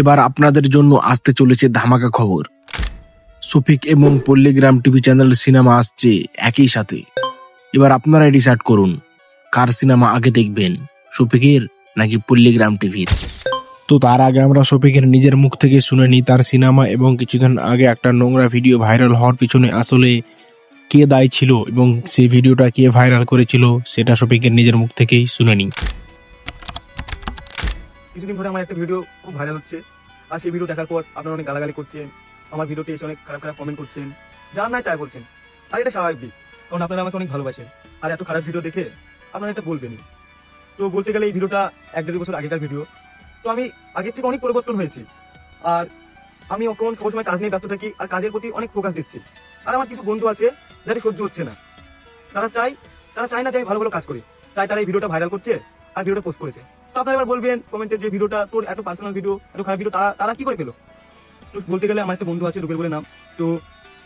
এবার আপনাদের জন্য আসতে চলেছে ধামাকা খবর। সফিক এবং পল্লীগ্রাম টিভি চ্যানেল সিনেমা আসছে একই সাথে। এবার আপনারাই ডিসাইড করুন, কার সিনেমা আগে দেখবেন, সফিকের নাকি পল্লীগ্রাম টিভির। তো তার আগে আমরা শফিকের নিজের মুখ থেকে শুনে নিই তার সিনেমা এবং কিছুদিন আগে একটা নোংরা ভিডিও ভাইরাল হওয়ার পিছনে আসলে কে দায়ী ছিল এবং সেই ভিডিওটা কে ভাইরাল করেছিল, সেটা শফিকের নিজের মুখ থেকেই শুনে নিই। কিছুদিন ধরে আমার একটা ভিডিও খুব ভাইরাল হচ্ছে। আর সেই ভিডিও দেখার পর আপনারা অনেক গালাগালি করছেন, আমার ভিডিওতে এসে অনেক খারাপ খারাপ কমেন্ট করছেন, যার নাই তাই বলছেন। আর এটা স্বাভাবিক, কারণ আপনারা আমাকে অনেক ভালোবাসেন। আর এত খারাপ ভিডিও দেখে আপনারা এটা বলবেন তো বলতে গেলে এই ভিডিওটা এক দেড় বছর আগেকার ভিডিও তো আমি আগের থেকে অনেক পরিবর্তন হয়েছি। আর আমি এখন সবসময় কাজ নিয়ে ব্যস্ত থাকি, আর কাজের প্রতি অনেক ফোকাস দিচ্ছি। আর আমার কিছু বন্ধু আছে, যাদের সহ্য হচ্ছে না। তারা চাই তারা চায় না যে আমি ভালো ভালো কাজ করি। তাই তারা এই ভিডিওটা ভাইরাল করছে। আর ভিডিওটা পোস্ট করেছে। তো আপনারা এবার বলবেন কমেন্টে যে ভিডিওটা তোর এত পার্সোনাল ভিডিও এত খারাপ ভিডিও তারা তারা কি করে পেল? তো বলতে গেলে আমার একটা বন্ধু আছে রুবেল বলে নাম। তো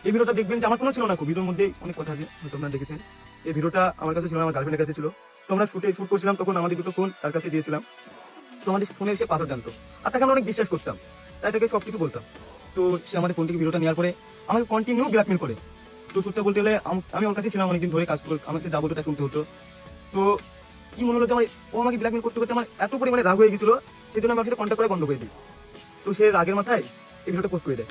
এই ভিডিওটা দেখবেন যে আমার কোনো ছিল না খুব, ভিডিওর মধ্যে অনেক কথা আছে আপনারা দেখেছেন। এই ভিডিওটা আমার কাছে ছিল আমার গার্লফ্রেন্ডের কাছে ছিল। তো আমরা শুটে শুট করছিলাম, তখন আমাদের দুটো ফোন তার কাছে দিয়েছিলাম। তো আমাদের ফোনে এসে পাথর জানতো। আর তাকে আমরা অনেক বিশ্বাস করতাম। তাই তাকে সব কিছু বলতাম। তো সে আমাদের ফোন থেকে ভিডিওটা নেওয়ার পরে আমাকে কন্টিনিউ ব্ল্যাকমেল করে। তো সূত্রে বলতে গেলে আম- ওর কাছে ছিলাম অনেকদিন ধরে, কাজ করে, আমাকে যা বলতো তা শুনতে হতো। তো কি মনে হলো যে আমার ও আমাকে ব্ল্যাকমেল করতে করতে আমার এত পরিমাণে রাগ হয়ে গেছিল? সেই জন্য আমি ওর সাথে কন্ট্যাক্ট করে বন্ধ করে দিই। তো সে রাগের মাথায় এই ভিডিওটা পোস্ট করে দেয়।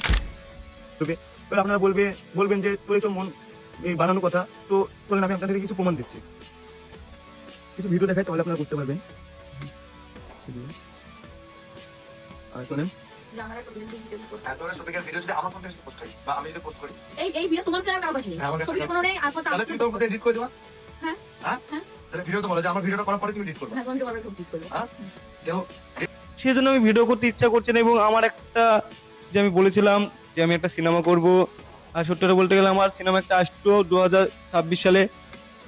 তবে এবার আপনারা বলবে বলবেন যে তোর এইসব মন এই বানানো কথা। তো চলেন আমি আপনাদের কিছু প্রমাণ দিচ্ছি। কিছু ভিডিও দেখাই তাহলে আপনারা বুঝতে পারবেন। আর শোনেন। জামারা সব ভিডিও পোস্ট তোরা শপিং ভিডিও যদি আমার ফোন থেকে পোস্ট করি বা আমি যদি পোস্ট করি। এই এই ভিডিও তোমার চ্যানেল কারও কাছে নেই। হ্যাঁ, আমার কাছে। কোনো নেই আর তাহলে তুমি তোর মধ্যে এডিট করে দেবা। হ্যাঁ। হ্যাঁ? হ্যাঁ। তাহলে ভিডিও তো বলো যে আমার ভিডিওটা করার পরে তুমি এডিট করবে। হ্যাঁ তুমি তোমার সব ঠিক করবে দেখো সেই জন্য আমি ভিডিও করতে ইচ্ছা করছে না এবং আমার একটা যে আমি বলেছিলাম যে আমি একটা সিনেমা করব আর সত্যটা বলতে গেলে আমার সিনেমা একটা আসতো দু হাজার ছাব্বিশ সালে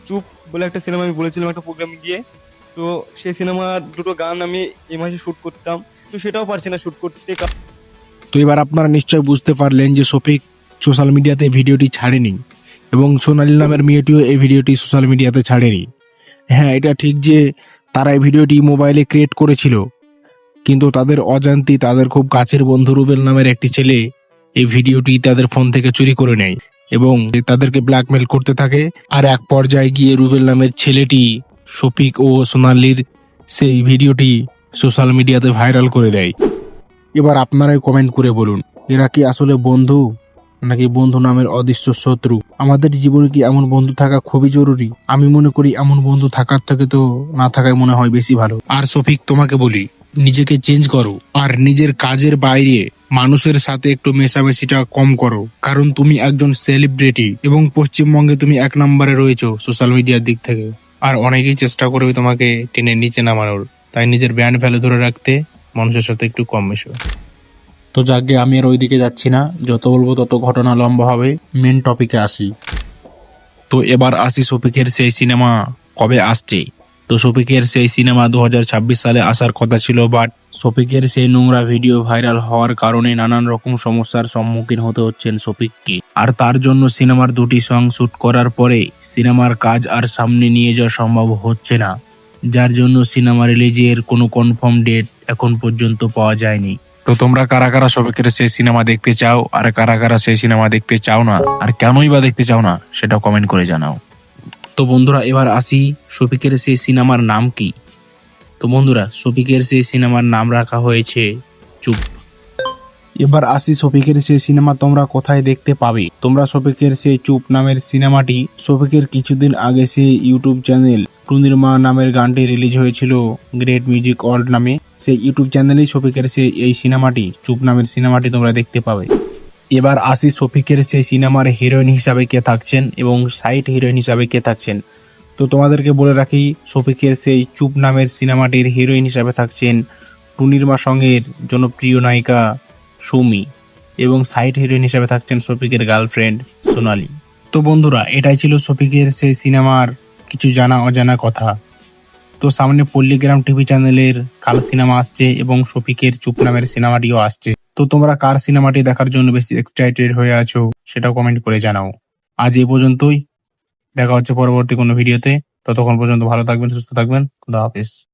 চুপ বলে একটা সিনেমা আমি বলেছিলাম একটা প্রোগ্রামে গিয়ে। তো সেই সিনেমার দুটো গান আমি এই মাসে শ্যুট করতাম। তো সেটাও পারছি না শ্যুট করতে তো এবার আপনারা নিশ্চয় বুঝতে পারলেন যে শফিক সোশ্যাল মিডিয়াতে ভিডিওটি ছাড়েনি। এবং সোনালী নামের মেয়েটিও এই ভিডিওটি সোশ্যাল মিডিয়াতে ছাড়েনি। হ্যাঁ এটা ঠিক যে তারা এই ভিডিওটি মোবাইলে ক্রিয়েট করেছিল। কিন্তু তাদের অজান্তি তাদের খুব কাছের বন্ধু রুবেল নামের একটি ছেলে এই ভিডিওটি তাদের ফোন থেকে চুরি করে নেয় এবং তাদেরকে ব্ল্যাকমেল করতে থাকে। আর এক পর্যায়ে গিয়ে রুবেল নামের ছেলেটি শফিক ও সোনালির সেই ভিডিওটি সোশ্যাল মিডিয়াতে ভাইরাল করে দেয়। এবার আপনারাই কমেন্ট করে বলুন, এরা কি আসলে বন্ধু? নাকি বন্ধু নামের অদৃশ্য শত্রু? আমাদের জীবনে কি এমন বন্ধু থাকা খুবই জরুরি? আমি মনে করি এমন বন্ধু থাকার থেকে তো না থাকাই মনে হয় বেশি ভালো। আর সফিক তোমাকে বলি, নিজেকে চেঞ্জ করো আর নিজের কাজের বাইরে মানুষের সাথে একটু মেশামেশিটা কম করো। কারণ তুমি একজন সেলিব্রিটি এবং পশ্চিমবঙ্গে তুমি এক নম্বরে রয়েছো সোশ্যাল মিডিয়ার দিক থেকে। আর অনেকেই চেষ্টা করবে তোমাকে টেনে নিচে নামানোর। তাই নিজের ব্যান্ড ভ্যালু ধরে রাখতে মানুষের সাথে একটু কম মেশো। তো যাকে আমি আর ওইদিকে যাচ্ছি না, যত বলব তত ঘটনা লম্বা হবে। মেন টপিকে আসি। তো এবার আসি শফিকের সেই সিনেমা কবে আসছে? তো শফিকের সেই সিনেমা দু হাজার ছাব্বিশ সালে আসার কথা ছিল বাট শফিকের সেই নোংরা ভিডিও ভাইরাল হওয়ার কারণে নানান রকম সমস্যার সম্মুখীন হতে হচ্ছেন শফিককে। আর তার জন্য সিনেমার দুটি সং শ্যুট করার পরে সিনেমার কাজ আর সামনে নিয়ে যাওয়া সম্ভব হচ্ছে না। যার জন্য সিনেমা রিলিজের কোনো কনফার্ম ডেট এখন পর্যন্ত পাওয়া যায়নি। তো তোমরা কারা কারা শফিকের সেই সিনেমা দেখতে চাও? আর কারা কারা সেই সিনেমা দেখতে চাও না? আর কেনই বা দেখতে চাও না? সেটা কমেন্ট করে জানাও। তো বন্ধুরা, এবার আসি শফিকের সেই সিনেমার নাম কি? তো বন্ধুরা, শফিকের সেই সিনেমার নাম রাখা হয়েছে চুপ। এবার আসি শফিকের সেই সিনেমা তোমরা কোথায় দেখতে পাবে। তোমরা শফিকের সেই চুপ নামের সিনেমাটি, শফিকের কিছুদিন আগে সেই ইউটিউব চ্যানেল টুনির মা নামের গানটি রিলিজ হয়েছিল গ্রেট মিউজিক ওয়ার্ল্ড নামে। সেই ইউটিউব চ্যানেলেই শফিকের সেই এই সিনেমাটি, চুপ নামের সিনেমাটি তোমরা দেখতে পাবে। এবার আসি শফিকের সেই সিনেমার হিরোইন হিসাবে কে থাকছেন এবং সাইড হিরোইন হিসাবে কে থাকছেন। তো তোমাদেরকে বলে রাখি, শফিকের সেই চুপ নামের সিনেমাটির হিরোইন হিসাবে থাকছেন টুনির মা সঙ্গের জনপ্রিয় নায়িকা সৌমি এবং সাইড হিরোইন হিসেবে থাকছেন শফিকের গার্লফ্রেন্ড সোনালি। তো বন্ধুরা, এটাই ছিল শফিকের সেই সিনেমার কিছু জানা অজানা কথা। তো সামনে পল্লীগ্রাম টিভি চ্যানেলের কাল সিনেমা আসছে এবং শফিকের চুপ নামের সিনেমাটিও আসছে। তো তোমরা কার সিনেমাটি দেখার জন্য বেশি এক্সাইটেড হয়ে আছো সেটাও কমেন্ট করে জানাও। আজ এই পর্যন্তই। দেখা হচ্ছে পরবর্তী কোনো ভিডিওতে। ততক্ষণ পর্যন্ত ভালো থাকবেন, সুস্থ থাকবেন। খুদা হাফিজ।